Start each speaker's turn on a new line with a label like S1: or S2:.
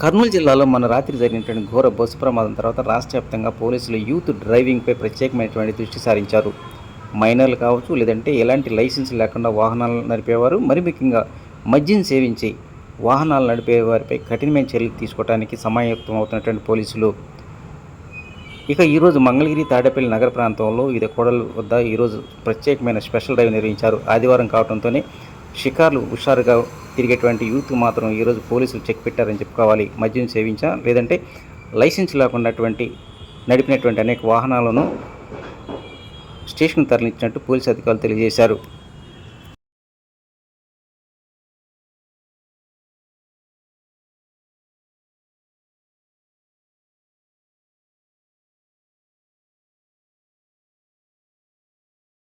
S1: కర్నూలు జిల్లాలో మన రాత్రి జరిగినటువంటి ఘోర బస్సు ప్రమాదం తర్వాత రాష్ట్ర వ్యాప్తంగా పోలీసులు యూత్ డ్రైవింగ్పై ప్రత్యేకమైనటువంటి దృష్టి సారించారు. మైనర్లు కావచ్చు లేదంటే ఎలాంటి లైసెన్స్ లేకుండా వాహనాలు నడిపేవారు మరి ముఖ్యంగా మద్యం సేవించి వాహనాలు నడిపే వారిపై కఠినమైన చర్యలు తీసుకోవడానికి సమాయత్తం అవుతున్నటువంటి పోలీసులు. ఇక ఈరోజు మంగళగిరి తాడేపల్లి నగర ప్రాంతంలో ఇది కోడల వద్ద ఈరోజు ప్రత్యేకమైన స్పెషల్ డ్రైవ్ నిర్వహించారు. ఆదివారం కావడంతోనే షికార్లు హుషారుగా తిరిగేటువంటి యూత్ మాత్రం ఈరోజు పోలీసులు చెక్ పెట్టారని చెప్పుకోవాలి మద్యం సేవించా లేదంటే లైసెన్స్ లేకున్నటువంటి నడిపినటువంటి అనేక వాహనాలను స్టేషన్కు తరలించినట్టు పోలీసు అధికారులు తెలియజేశారు.